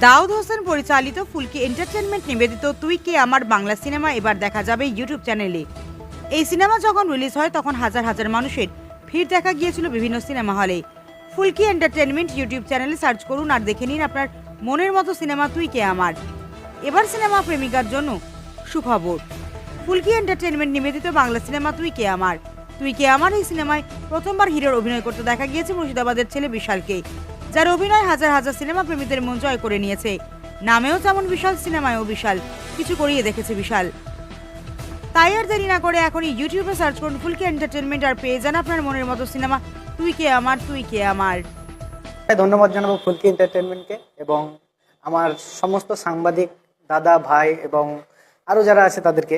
দাউদ হোসেন পরিচালিত ফুলকি এন্টারটেনমেন্ট নিবেদিত তুই কে আমার বাংলা সিনেমা এবার দেখা যাবে ইউটিউব চ্যানেলে। এই সিনেমা যখন রিলিজ হয়, তখন হাজার হাজার মানুষের ভিড় দেখা গিয়েছিল বিভিন্ন সিনেমা হলে। ফুলকি এন্টারটেনমেন্ট ইউটিউব চ্যানেলে সার্চ করুন আর দেখে নিন আপনার মনের মতো সিনেমা তুই কে আমার। এবার সিনেমা প্রেমিকার জন্য সুখবর। ফুলকি এন্টারটেনমেন্ট নিবেদিত বাংলা সিনেমা তুই কে আমার। তুই কে আমার এই সিনেমায় প্রথমবার হিরোর অভিনয় করতে দেখা গিয়েছে মুর্শিদাবাদের ছেলে বিশালকে। যার অভিনয় হাজার হাজার সিনেমা প্রেমীদের মন জয় করে নিয়েছে। নামেও যেমন বিশাল সিনেমায়ও বিশাল কিছু করিয়ে দেখেছে বিশাল। তাই আর দেরি না করে এখনই ইউটিউবে সার্চ করুন ফুলকে এন্টারটেনমেন্ট আর পেয়ে যান আপনার মনের মতো সিনেমা তুই কে আমার তুই কে আমার। হ্যাঁ, ধন্যবাদ জানাব ফুলকি এন্টারটেনমেন্টকে এবং আমার সমস্ত সাংবাদিক দাদা ভাই এবং আরও যারা আছে তাদেরকে।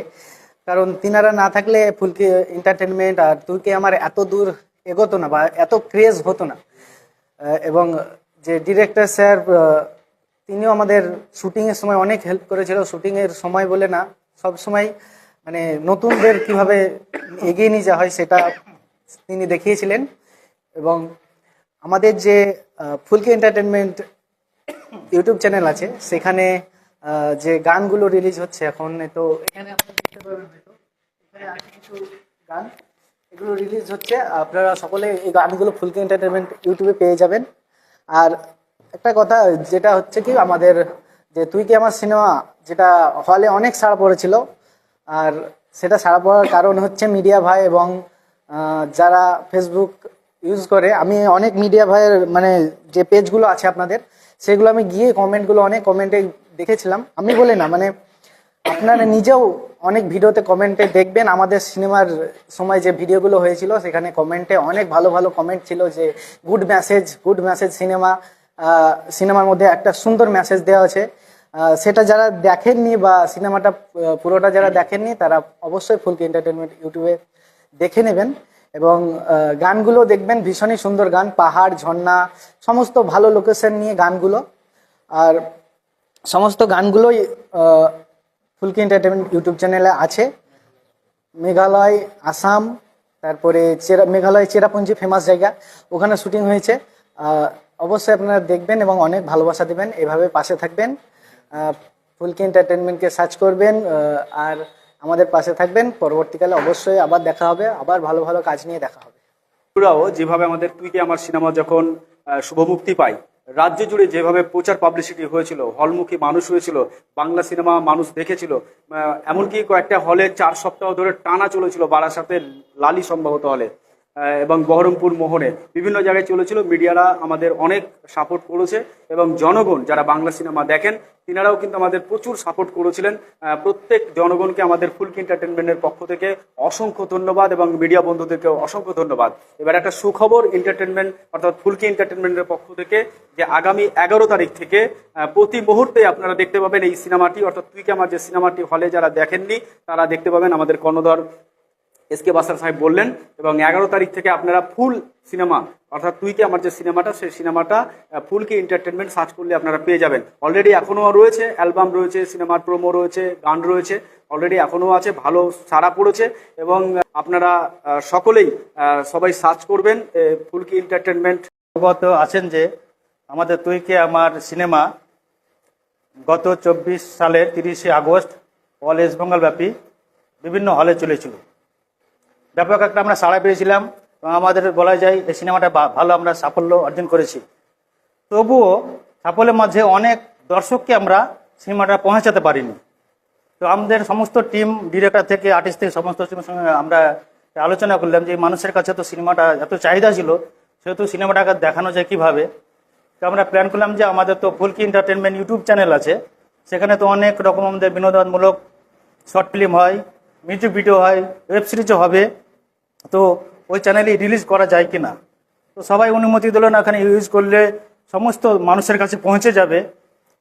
কারণ তিনারা না থাকলে ফুলকি এন্টারটেনমেন্ট আর তুলকি আমার এত দূর এগোতো না বা এত ক্রেজ হতো না। এবং যে ডিরেক্টর স্যার তিনিও আমাদের শুটিংয়ের সময় অনেক হেল্প করেছিল। শুটিংয়ের সময় বলে না, সব সময় মানে নতুনদের কীভাবে এগিয়ে নিয়ে যাওয়া হয় সেটা তিনি দেখিয়েছিলেন। এবং আমাদের যে ফুলকি এন্টারটেনমেন্ট ইউটিউব চ্যানেল আছে, সেখানে যে গানগুলো রিলিজ হচ্ছে এখন তো এখানে আপনারা দেখতে পাবেন হয়তো এখানে আছে কিছু গান। এগুলো রিলিজ হচ্ছে। আপনারা সকলে এই গানগুলো ফুলকি এন্টারটেনমেন্ট ইউটিউবে পেয়ে যাবেন। আর একটা কথা, যেটা হচ্ছে কি, আমাদের যে তুই কি আমার সিনেমা যেটা হলে অনেক সাড়া পড়েছিল, আর সেটা সাড়া পড়ার কারণ হচ্ছে মিডিয়া ভাই এবং যারা ফেসবুক ইউজ করে, আমি অনেক মিডিয়া ভাইয়ের মানে যে পেজগুলো আছে আপনাদের, সেগুলো আমি গিয়ে কমেন্টগুলো অনেক কমেন্টে দেখেছিলাম। আমি বলে না মানে আপনারা নিজেও অনেক ভিডিওতে কমেন্টে দেখবেন আমাদের সিনেমার সময় যে ভিডিওগুলো হয়েছিল, সেখানে কমেন্টে অনেক ভালো ভালো কমেন্ট ছিল যে, good message good message cinema. সিনেমার মধ্যে একটা সুন্দর মেসেজ দেওয়া আছে। সেটা যারা দেখেননি বা সিনেমাটা পুরোটা যারা দেখেননি, তারা অবশ্যই ফুলকি এন্টারটেনমেন্ট ইউটিউবে দেখে নেবেন। এবং গানগুলো দেখবেন, ভীষণই সুন্দর গান, পাহাড়, ঝর্ণা, সমস্ত ভালো লোকেশন নিয়ে গানগুলো। আর সমস্ত গানগুলোই ফুলকি এন্টারটেনমেন্ট ইউটিউব চ্যানেলে আছে। মেঘালয়, আসাম, তারপরে চেরা, মেঘালয়, চেরাপুঞ্জি ফেমাস জায়গা। ওখানে শুটিং হয়েছে। অবশ্যই আপনারা দেখবেন এবং অনেক ভালোবাসা দেবেন। এভাবে পাশে থাকবেন। ফুলকি এন্টারটেনমেন্টকে সার্চ করবেন আর আমাদের পাশে থাকবেন। পরবর্তীকালে অবশ্যই আবার দেখা হবে। আবার ভালো ভালো কাজ নিয়ে দেখা হবে। যেভাবে আমাদের তুই কি আমার সিনেমা যখন শুভমুক্তি পায় রাজ্য জুড়ে যেভাবে প্রচার পাবলিসিটি হয়েছিল, হলমুখী মানুষ হয়েছিল, বাংলা সিনেমা মানুষ দেখেছিল এমনকি কয়েকটা হলে চার সপ্তাহ ধরে টানা চলেছিল বারাসাতে লালি সম্ভবত হলে। এবং বহরমপুর মোহনে বিভিন্ন জায়গায় চলেছিল। মিডিয়ারা আমাদের অনেক সাপোর্ট করেছে এবং জনগণ যারা বাংলা সিনেমা দেখেন, তিনারাও কিন্তু আমাদের প্রচুর সাপোর্ট করেছিলেন। প্রত্যেক জনগণকে আমাদের ফুলকি এন্টারটেনমেন্টের পক্ষ থেকে অসংখ্য ধন্যবাদ এবং মিডিয়া বন্ধুদেরকে অসংখ্য ধন্যবাদ। এবার একটা সুখবর এন্টারটেনমেন্ট অর্থাৎ ফুলকি এন্টারটেনমেন্টের পক্ষ থেকে যে আগামী এগারো তারিখ থেকে প্রতি মুহূর্তে আপনারা দেখতে পাবেন এই সিনেমাটি, অর্থাৎ তুই কি আমার যে সিনেমাটি হলে যারা দেখেননি, তারা দেখতে পাবেন আমাদের কর্ণধর এস কে বাসার সাহেব বললেন, এবং এগারো তারিখ থেকে আপনারা ফুল সিনেমা, অর্থাৎ তুই কি আমার যে সিনেমাটা, সেই সিনেমাটা ফুলকে এন্টারটেনমেন্ট সার্চ করলে আপনারা পেয়ে যাবেন। অলরেডি এখনও রয়েছে, অ্যালবাম রয়েছে, সিনেমার প্রোমো রয়েছে, গান রয়েছে অলরেডি এখনও আছে, ভালো সাড়া পড়েছে, এবং আপনারা সকলেই সবাই সার্চ করবেন ফুলকি এন্টারটেনমেন্ট অবগত আছেন যে, আমাদের তুই কে আমার সিনেমা, গত চব্বিশ সালের তিরিশে আগস্ট, অল ওয়েস্ট বেঙ্গল ব্যাপী বিভিন্ন হলে চলেছিল। ব্যাপক একটা আমরা সাড়া পেয়েছিলাম এবং আমাদের বলা যায় এই সিনেমাটা ভালো আমরা সাফল্য অর্জন করেছি। তবুও সাফল্যের মাঝে অনেক দর্শককে আমরা সিনেমাটা পৌঁছাতে পারিনি। তো আমাদের সমস্ত টিম ডিরেক্টর থেকে আর্টিস্ট থেকে সমস্ত টিমের সঙ্গে আমরা আলোচনা করলাম যে মানুষের কাছে তো সিনেমাটা এত চাহিদা ছিল, সেহেতু সিনেমাটাকে দেখানো যায় কীভাবে? তো আমরা প্ল্যান করলাম যে আমাদের তো ফুলকি এন্টারটেনমেন্ট ইউটিউব চ্যানেল আছে, সেখানে তো অনেক রকম আমাদের বিনোদনমূলক শর্ট ফিল্ম হয় মিউজিক ভিডিও হয় ওয়েব সিরিজও হবে। তো ওই চ্যানেলে রিলিজ করা যায় কি না তো সবাই অনুমতি দিল না, এখানে ইউজ করলে সমস্ত মানুষের কাছে পৌঁছে যাবে।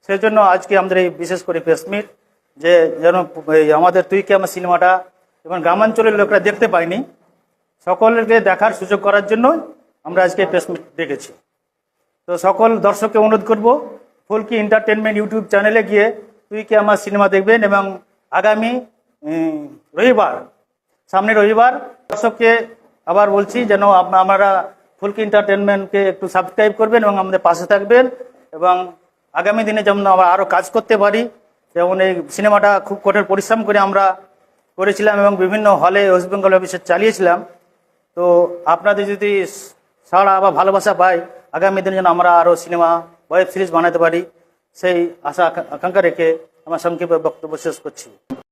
সেই জন্য আজকে আমাদের এই বিশেষ করে প্রেসমিট যে যেন আমাদের তুই কি আমার সিনেমাটা এবং গ্রামাঞ্চলের লোকরা দেখতে পায়নি, সকলকে দেখার সুযোগ করার জন্য আমরা আজকে প্রেসমিট ডেকেছি তো সকল দর্শককে অনুরোধ করব, ফুলকি এন্টারটেনমেন্ট ইউটিউব চ্যানেলে গিয়ে তুই কি আমার সিনেমা দেখবেন এবং আগামী রবিবার সামনে রবিবার দর্শককে আবার বলছি যেন আপনারা ফুলকি এন্টারটেনমেন্টকে একটু সাবস্ক্রাইব করবেন এবং আমাদের পাশে থাকবেন এবং আগামী দিনে যেমন আমরা আরও কাজ করতে পারি যেমন এই সিনেমাটা খুব কঠোর পরিশ্রম করে আমরা করেছিলাম এবং বিভিন্ন হলে ওয়েস্ট বেঙ্গল অফিসে চালিয়েছিলাম। তো আপনাদের যদি সাড়া বা ভালোবাসা পাই আগামী দিনে যেন আমরা আরও সিনেমা ওয়েব সিরিজ বানাতে পারি, সেই আশা, আকাঙ্ক্ষা রেখে আমার সংক্ষেপে বক্তব্য শেষ করছি।